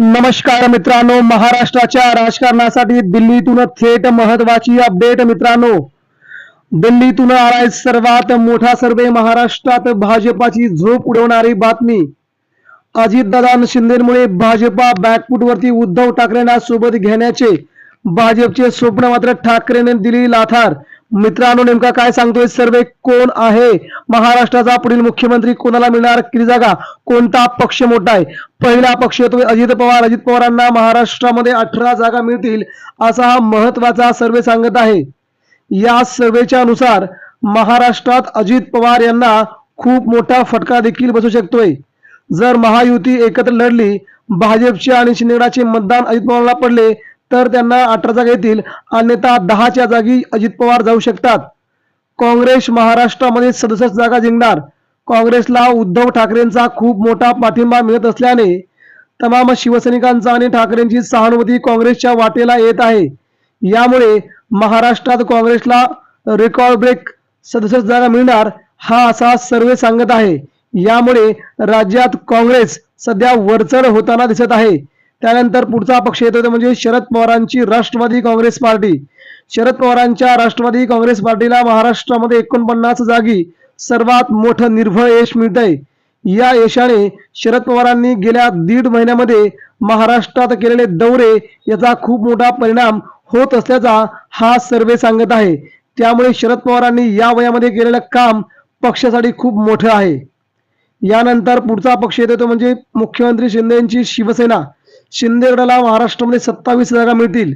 नमस्कार मित्रांनो महाराष्ट्राच्या राजकारणासाठी दिल्लीतून थेट महत्वाची अपडेट मित्रांनो. दिल्लीतून आलाय सर्वात मोठा सर्वे महाराष्ट्रात भाजपाची झोप उडवणारी बातमी. अजितदादा शिंदेमुळे भाजपा बॅकफुटवरती उद्धव ठाकरेंना सोबत घेण्याचे भाजपचे स्वप्न मात्र ठाकरेने दिली लाथार. मित्रांनो नेमका काय सांगतोय सर्वे? कोण आहे? महाराष्ट्राचा पुढील मुख्यमंत्री कोणाला मिळणार? किती जागा? कोणता पक्ष मोठा आहे? पहिला पक्ष येतोय अजित पवार. अजित पवारांना महाराष्ट्रामध्ये अठरा जागा मिळतील असा हा महत्त्वाचा सर्वे सांगत आहे. या सर्वेच्या नुसार महाराष्ट्रात अजित पवार यांना खूप मोठा फटका देखील बसू शकतोय. जर महायुती एकत्र लढली भाजपचे आणि शिंदेगडाचे मतदान अजित पवारला पडले तर त्यांना अठरा जागा येतील. अन्यथा दहाच्या जागी अजित पवार जाऊ शकतात. काँग्रेस महाराष्ट्रामध्ये सदुसष्ट जागा जिंकणार. काँग्रेसला उद्धव ठाकरेंचा खूप मोठा पाठिंबा मिळत असल्याने तमाम शिवसैनिकांचा आणि ठाकरेंची सहानुभूती काँग्रेसच्या वाटेला येत आहे. यामुळे महाराष्ट्रात काँग्रेसला रेकॉर्ड ब्रेक सदुसष्ट जागा मिळणार हा असा सर्वे सांगत आहे. यामुळे राज्यात काँग्रेस सध्या वरचढ होताना दिसत आहे. त्यानंतर पुढचा पक्ष येतो म्हणजे शरद पवारांची राष्ट्रवादी काँग्रेस पार्टी. शरद पवारांच्या राष्ट्रवादी काँग्रेस पार्टीला महाराष्ट्रामध्ये एकोणपन्नास जागी सर्वात मोठं निर्भय यश मिळत आहे या यशाने शरद पवारांनी गेल्या दीड महिन्यामध्ये महाराष्ट्रात केलेले दौरे याचा खूप मोठा परिणाम होत असल्याचा हा सर्वे सांगत आहे. त्यामुळे शरद पवारांनी या वयामध्ये केलेलं काम पक्षासाठी खूप मोठं आहे. यानंतर पुढचा पक्ष येतो तो म्हणजे मुख्यमंत्री शिंदे यांची शिवसेना. शिंदेगडाला महाराष्ट्रामध्ये सत्तावीस जागा मिळतील.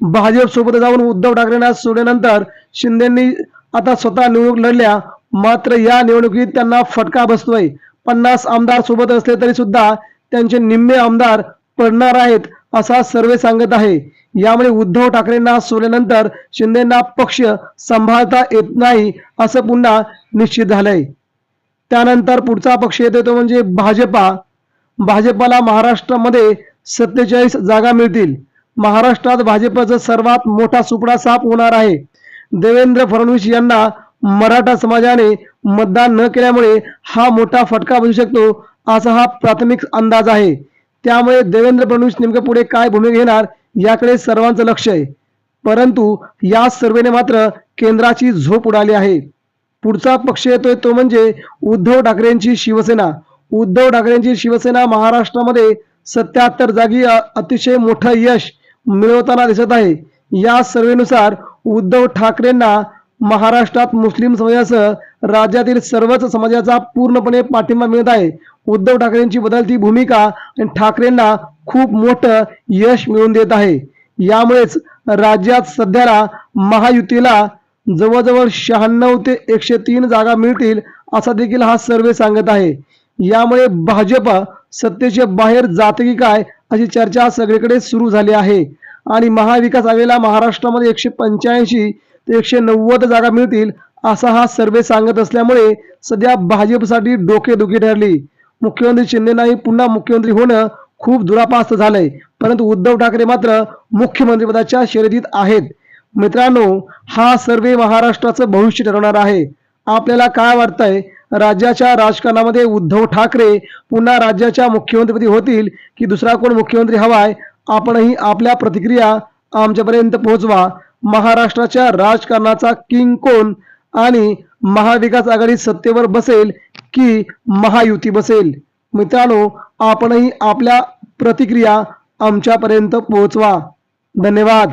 भाजपसोबत जाऊन उद्धव ठाकरेंना सोडल्यानंतर शिंदेंनी आता स्वतः निवडणूक लढल्या. मात्र या निवडणुकीत त्यांना फटका बसतोय. पन्नास आमदार सोबत असले तरी सुद्धा त्यांचे निम्मे आमदार पडणार आहेत असा सर्वे सांगत आहे. यामुळे उद्धव ठाकरेंना सोडल्यानंतर शिंदेना पक्ष सांभाळता येत नाही असं पुन्हा निश्चित झालंय. त्यानंतर पुढचा पक्ष येतो तो म्हणजे भाजपा. भाजपाला महाराष्ट्रामध्ये सत्तेचाळीस जागा मिळतील. महाराष्ट्रात भाजपचा सर्वात मोठा सुपडा साफ होणार आहे. देवेंद्र फडणवीस यांना मराठा समाजाने मतदान न केल्यामुळे हा मोठा फटका बसू शकतो असा हा प्राथमिक अंदाज आहे. त्यामुळे देवेंद्र फडणवीस नेमकं पुढे काय भूमिका घेणार याकडे सर्वांचं लक्ष आहे. परंतु या सर्वेने मात्र केंद्राची झोप उडाली आहे. पुढचा पक्ष येतोय तो म्हणजे उद्धव ठाकरेंची शिवसेना. उद्धव ठाकरेंची शिवसेना महाराष्ट्रामध्ये सत्याहत्तर जागी अतिशय मोठं यश मिळवताना दिसत आहे. या सर्वेनुसार उद्धव ठाकरेंना महाराष्ट्रात मुस्लिम समाजासह राज्यातील सर्वच समाजाचा पूर्णपणे पाठिंबा मिळत आहे. उद्धव ठाकरेंची बदलती भूमिका आणि ठाकरेंना खूप मोठं यश मिळवून देत आहे. यामुळेच राज्यात सध्याला महायुतीला जवळजवळ शहाण्णव ते एकशे तीन जागा मिळतील असा देखील हा सर्वे सांगत आहे. यामुळे भाजप सत्तेच्या बाहेर जाते की काय अशी चर्चा सगळीकडे सुरू झाली आहे. आणि महाविकास आघाडीला महाराष्ट्रामध्ये एकशे पंच्याऐंशी ते एकशे नव्वद जागा मिळतील असा हा सर्वे सांगत असल्यामुळे सध्या भाजपसाठी डोकेदुखी ठरली. मुख्यमंत्री शिंदेनाही पुन्हा मुख्यमंत्री होणं खूप दुरापास्त झालंय. परंतु उद्धव ठाकरे मात्र मुख्यमंत्रीपदाच्या शर्यतीत आहेत. मित्रांनो हा सर्वे महाराष्ट्राचं भविष्य ठरवणार आहे. आपल्याला काय वाटतंय? राज्याच्या राजकारणामध्ये उद्धव ठाकरे पुन्हा राज्याच्या मुख्यमंत्रीपदी होतील की दुसरा कोण मुख्यमंत्री हवाय? आपणही आपल्या प्रतिक्रिया आमच्यापर्यंत पोहोचवा. महाराष्ट्राच्या राजकारणाचा किंग कोण आणि महाविकास आघाडी सत्तेवर बसेल की महायुती बसेल? मित्रांनो आपणही आपल्या प्रतिक्रिया आमच्यापर्यंत पोहोचवा. धन्यवाद.